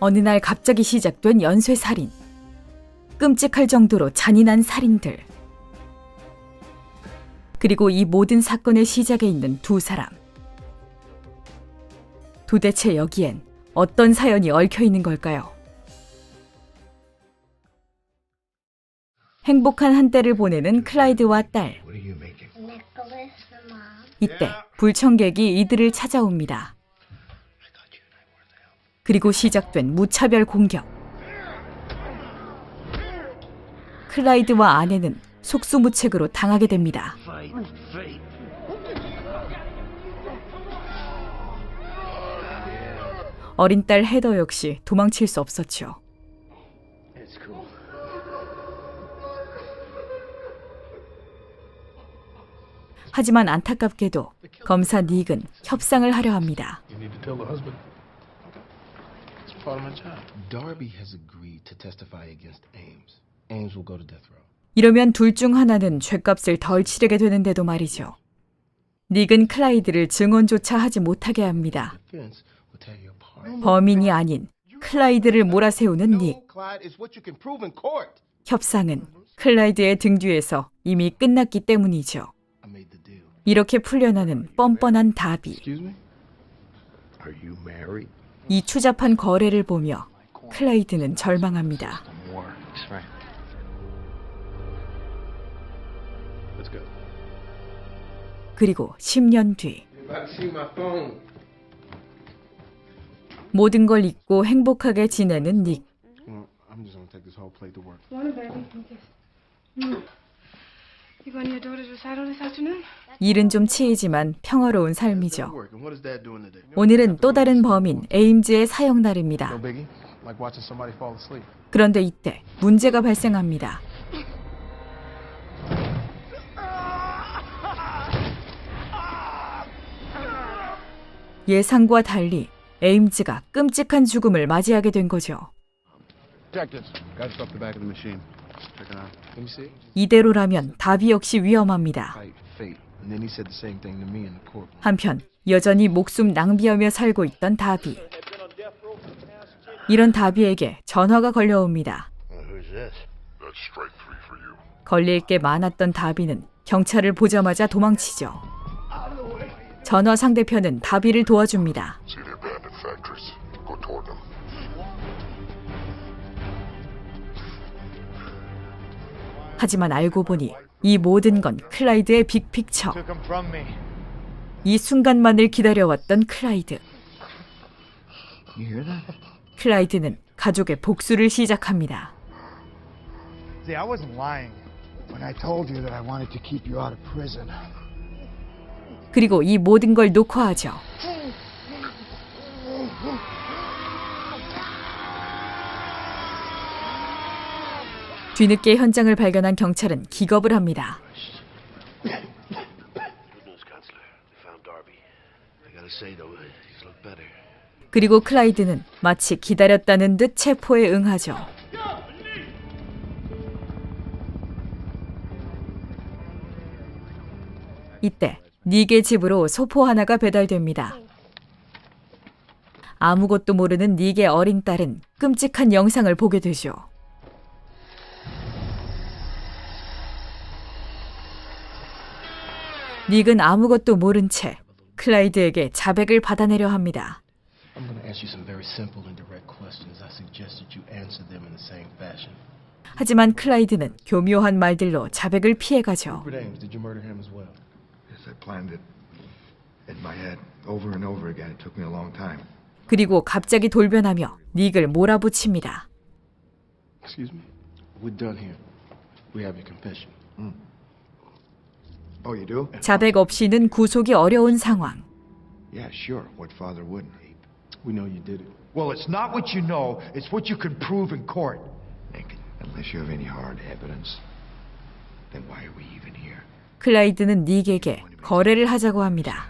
어느 날 갑자기 시작된 연쇄 살인. 끔찍할 정도로 잔인한 살인들. 그리고 이 모든 사건의 시작에 있는 두 사람. 도대체 여기엔 어떤 사연이 얽혀 있는 걸까요? 행복한 한때를 보내는 클라이드와 딸. 이때 불청객이 이들을 찾아옵니다. 그리고 시작된 무차별 공격. 클라이드와 아내는 속수무책으로 당하게 됩니다. 어린 딸 헤더 역시 도망칠 수 없었죠. 하지만 안타깝게도 검사 닉은 협상을 하려 합니다. 이러면 둘 중 하나는 죗값을 덜 치르게 되는데도 말이죠. 닉은 클라이드를 증언조차 하지 못하게 합니다. 범인이 아닌 클라이드를 몰아세우는 닉. Clyde, is what you can prove in court. 협상은 클라이드의 등 뒤에서 이미 끝났기 때문이죠. I made the deal. 이렇게 풀려나는 뻔뻔한 다비. 이 추잡한 거래를 보며 클라이드는 절망합니다. 그리고 10년 뒤 About to see my phone. 모든 걸 잊고 행복하게 지내는 닉. 일은 좀 치이지만 평화로운 삶이죠. 오늘은 또 다른 범인 에임즈의 사형 날입니다. 그런데 이때 문제가 발생합니다. 예상과 달리 에임즈가 끔찍한 죽음을 맞이하게 된 거죠. 이대로라면 다비 역시 위험합니다. 한편 여전히 목숨 낭비하며 살고 있던 다비. 이런 다비에게 전화가 걸려옵니다. Well, who's this? That's strike three for you. 걸릴 게 많았던 다비는 경찰을 보자마자 도망치죠. 전화 상대편은 다비를 도와줍니다. 하지만 알고 보니 이 모든 건 클라이드의 빅픽처. 이 순간만을 기다려왔던 클라이드. 클라이드는 가족의 복수를 시작합니다. See, I wasn't lying. When I told you that I wanted to keep you out of prison, 그리고 이 모든 걸 녹화하죠. 뒤늦게 현장을 발견한 경찰은 기겁을 합니다. 그리고 클라이드는 마치 기다렸다는 듯 체포에 응하죠. 이때 닉의 집으로 소포 하나가 배달됩니다. 아무것도 모르는 닉의 어린 딸은 끔찍한 영상을 보게 되죠. 닉은 아무것도 모른 채 클라이드에게 자백을 받아내려 합니다. I'm going to ask you some very simple and direct questions. I suggest that you answer them in the same fashion. 하지만 클라이드는 교묘한 말들로 자백을 피해가죠. A. 그리고 갑자기 돌변하며 닉을 몰아붙입니다. Excuse me? We're done here. We have your confession. Oh, you do? 자백 없이는 구속이 어려운 상황. Yeah, sure. What father wouldn't? We know you did it. Well, it's not what you know, it's what you can prove in court. Nick, unless you have any hard evidence, then why are we even here? 클라이드는 닉에게 거래를 하자고 합니다.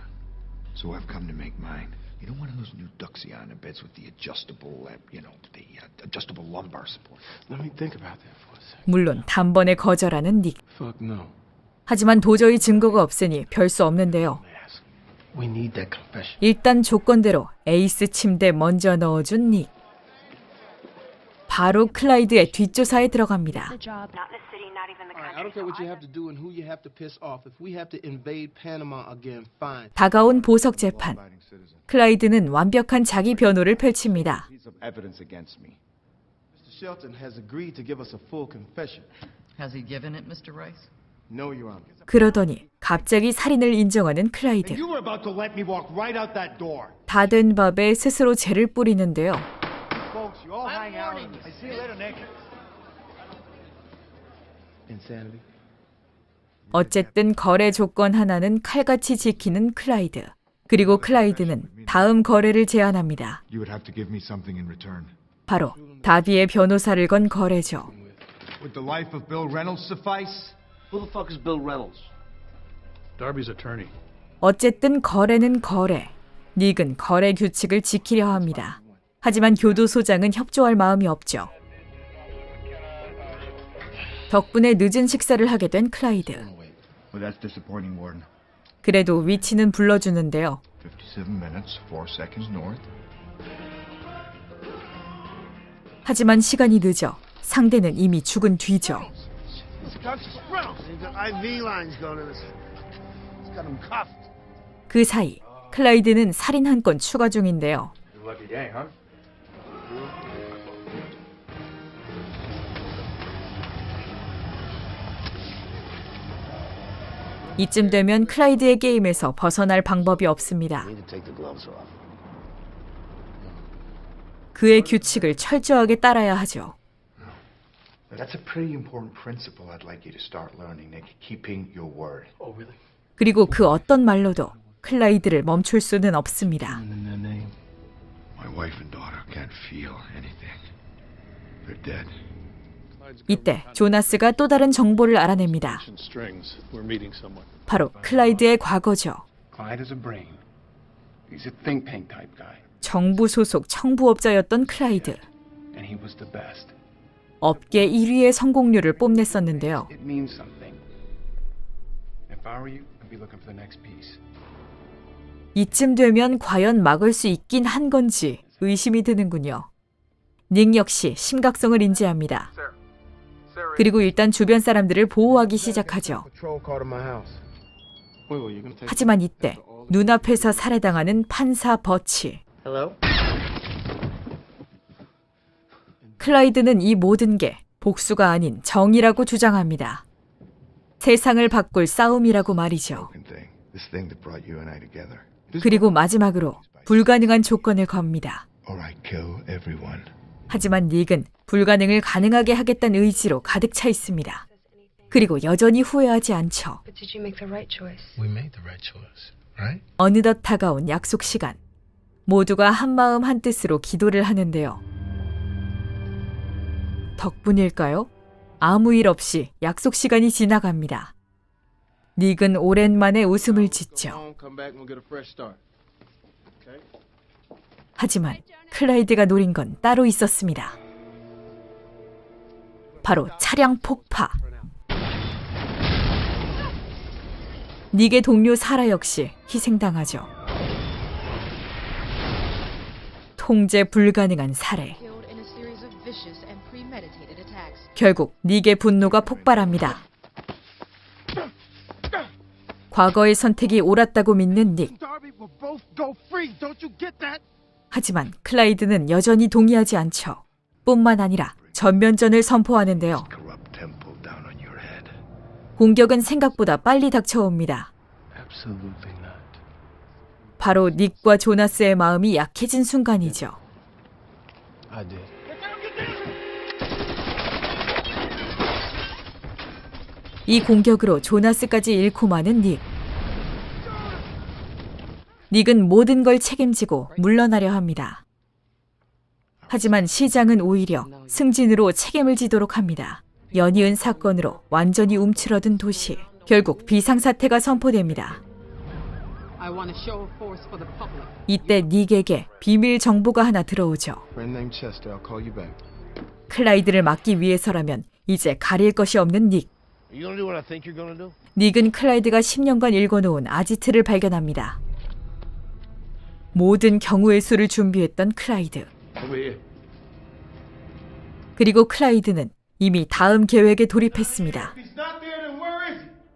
So I've come to make mine. You know, one of those new Duxiana beds with the adjustable, uh, you know, the uh, adjustable lumbar support. Let me think about that for a second. 물론 단번에 거절하는 닉. Fuck no. 하지만 도저히 증거가 없으니 별 수 없는데요. Ask. We need that confession. 일단 조건대로 에이스 침대 먼저 넣어준 닉. 바로 클라이드의 뒷조사에 들어갑니다. The job. Not in the city, not even the All right, I country. don't care what you have to do and who you have to piss off. If we have to invade Panama again, fine. 다가온 보석 재판. 클라이드는 완벽한 자기 변호를 펼칩니다. Piece of evidence against me. Mr. Shelton has agreed to give us a full confession. Has he given it, Mr. Rice? 그러더니 갑자기 살인을 인정하는 클라이드. You were about to let me walk right out that door. 다된 밥에 스스로 죄를 뿌리는데요. Folks, you all hang out. I see you later, Nick. Insanity. 어쨌든 거래 조건 하나는 칼같이 지키는 클라이드. 그리고 클라이드는 다음 거래를 제안합니다. You would have to give me something in return. 바로 다비의 변호사를 건 거래죠. Who the fuck is Bill Reynolds? Darby's attorney. 어쨌든 거래는 거래. 닉은 거래 규칙을 지키려 합니다. 하지만 교도소장은 협조할 마음이 없죠. 덕분에 늦은 식사를 하게 된 클라이드. Well, that's disappointing, Warden. 그래도 위치는 불러주는데요. 57 minutes, 4 seconds north. 하지만 시간이 늦어 상대는 이미 죽은 뒤죠. 그 사이 클라이드는 살인 한 건 추가 중인데요. 이쯤 되면 클라이드의 게임에서 벗어날 방법이 없습니다. 그의 규칙을 철저하게 따라야 하죠. That's a pretty important principle I'd like you to start learning, Nick. Keeping your word. Oh, really? 그리고 그 어떤 말로도 클라이드를 멈출 수는 없습니다. My wife and daughter can't feel anything. They're dead. 이때 조나스가 또 다른 정보를 알아냅니다. Strings. We're meeting someone. 바로 클라이드의 과거죠. Clyde is a brain. He's a think tank type guy, 정부 소속 청부업자였던 클라이드. and he was the best. 업계 1위의 성공률을 뽐냈었는데요. It means something. If I were you, I'd be looking for the next piece. 이쯤 되면 과연 막을 수 있긴 한 건지 의심이 드는군요. 닉 역시 심각성을 인지합니다. 그리고 일단 주변 사람들을 보호하기 시작하죠. 하지만 이때 눈앞에서 살해당하는 판사 버치. Hello. 클라이드는 이 모든 게 복수가 아닌 정의라고 주장합니다. 세상을 바꿀 싸움이라고 말이죠. Broken thing. This thing that brought you and I together. 그리고 마지막으로 불가능한 조건을 겁니다. Alright, kill everyone. 하지만 닉은 불가능을 가능하게 하겠다는 의지로 가득 차 있습니다. 그리고 여전히 후회하지 않죠. But did you make the right choice? We made the right choice, right? 어느덧 다가온 약속 시간. 모두가 한마음 한뜻으로 기도를 하는데요. 덕분일까요? 아무 일 없이 약속 시간이 지나갑니다. 닉은 오랜만에 웃음을 짓죠. home, come back, and we'll get a fresh start. Okay? 하지만 클라이드가 노린 건 따로 있었습니다. 바로 차량 폭파. 닉의 동료 사라 역시 희생당하죠. 통제 불가능한 살해. 결국 닉의 분노가 폭발합니다. 과거의 선택이 옳았다고 믿는 닉. Darby will both go free. Don't you get that? 하지만 클라이드는 여전히 동의하지 않죠. 뿐만 아니라 전면전을 선포하는데요. 공격은 생각보다 빨리 닥쳐옵니다. Absolutely not. 바로 닉과 조나스의 마음이 약해진 순간이죠. 이 공격으로 조나스까지 잃고 마는 닉. 닉은 모든 걸 책임지고 물러나려 합니다. 하지만 시장은 오히려 승진으로 책임을 지도록 합니다. 연이은 사건으로 완전히 움츠러든 도시. 결국 비상사태가 선포됩니다. 이때 닉에게 비밀 정보가 하나 들어오죠. 클라이드를 막기 위해서라면 이제 가릴 것이 없는 닉. Are you gonna do what I think you're gonna do? 닉은 클라이드가 10년간 읽어놓은 아지트를 발견합니다. 모든 경우의 수를 준비했던 클라이드. 그리고 클라이드는 이미 다음 계획에 돌입했습니다.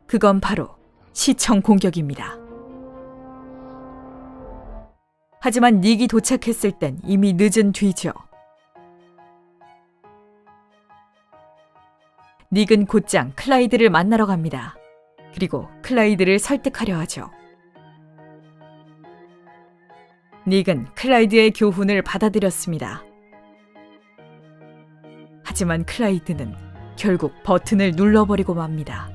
그건 바로 시청 공격입니다. 하지만 닉이 도착했을 땐 이미 늦은 뒤죠. 닉은 곧장 클라이드를 만나러 갑니다. 그리고 클라이드를 설득하려 하죠. 닉은 클라이드의 교훈을 받아들였습니다. 하지만 클라이드는 결국 버튼을 눌러버리고 맙니다.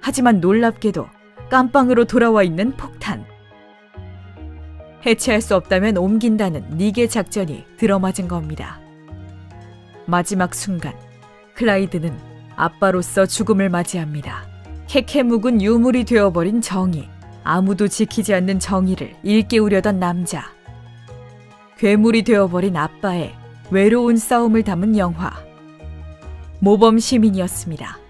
하지만 놀랍게도 깜빵으로 돌아와 있는 폭탄. 해체할 수 없다면 옮긴다는 닉의 작전이 들어맞은 겁니다. 마지막 순간, 클라이드는 아빠로서 죽음을 맞이합니다. 캐캐 묵은 유물이 되어버린 정의, 아무도 지키지 않는 정의를 일깨우려던 남자. 괴물이 되어버린 아빠의 외로운 싸움을 담은 영화. 모범 시민이었습니다.